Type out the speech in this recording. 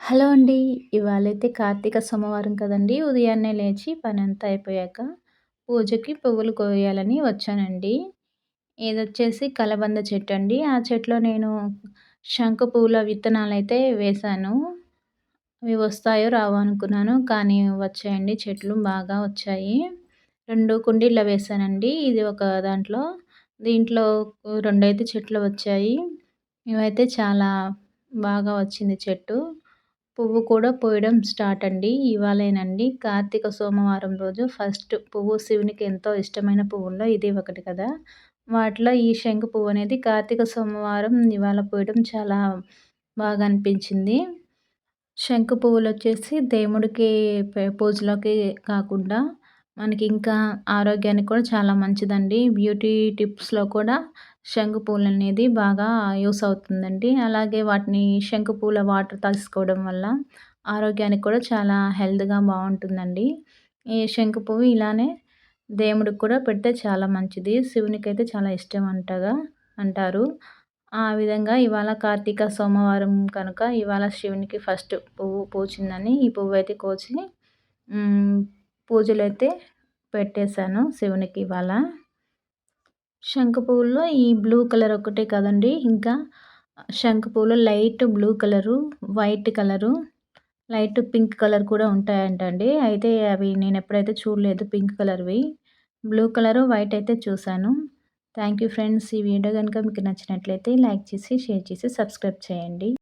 Hello అండి. ఇవాళైతే కార్తీక సోమవారం కదండీ! ఉదయాన్నే లేచి పనంతా అయిపోయాక పూజకి పువ్వులు కోయాలని వచ్చానండి. ఇదొచ్చేసి కలబంద చెట్టు అండి ఆ చెట్టులో నేను శంఖ పువ్వుల విత్తనాలు అయితే వేశాను. అవి వస్తాయో రావో అనుకున్నాను. కానీ వచ్చాయండి చెట్లు బాగా వచ్చాయి. రెండు కుండీల్లో వేశానండి. ఇది ఒక దాంట్లో. దీంట్లో రెండైతే చెట్లు వచ్చాయి. ఇవైతే చాలా బాగా వచ్చింది చెట్టు. పువ్వు కూడా పోయడం స్టార్ట్ అండి. ఇవాళేనండి కార్తీక సోమవారం రోజు ఫస్ట్ పువ్వు శివునికి ఎంతో ఇష్టమైన పువ్వుల్లో ఇది ఒకటి కదా! వాటిలో ఈ శంఖు పువ్వు అనేది కార్తీక సోమవారం ఇవాళ పోయడం చాలా బాగా అనిపించింది. శంఖ పువ్వులొచ్చేసి దేవుడికి పూజలోకి కాకుండా మనకి ఇంకా ఆరోగ్యానికి కూడా చాలా మంచిదండి. బ్యూటీ టిప్స్‌లో కూడా శంఖ అనేది బాగా యూస్ అవుతుందండి. అలాగే వాటిని శంఖ పూల వాటర్ తీసుకోవడం వల్ల ఆరోగ్యానికి కూడా చాలా హెల్త్‌గా బాగుంటుందండి. ఈ శంఖ పువ్వు ఇలానే దేవుడికి కూడా పెడితే చాలా మంచిది. శివునికైతే చాలా ఇష్టం అంటగా అంటారు. ఆ విధంగా ఇవాళ కార్తీక సోమవారం కనుక ఇవాళ శివునికి ఫస్ట్ పువ్వు పూచిందని ఈ పువ్వు అయితే కోచి పూజలు అయితే పెట్టేశాను శివునికి ఇవాళ. శంఖ పువ్వుల్లో ఈ బ్లూ కలర్ ఒకటే కదండీ! ఇంకా శంఖ light blue colour, white colour, light pink colour కూడా ఉంటాయంటండి. అయితే అవి నేను ఎప్పుడైతే చూడలేదు పింక్ కలర్‌వి. బ్లూ కలరు, వైట్ అయితే చూశాను. Thank you friends. ఈ వీడియో కనుక మీకు నచ్చినట్లయితే లైక్ చేసి, షేర్ చేసి, సబ్స్క్రైబ్ చేయండి.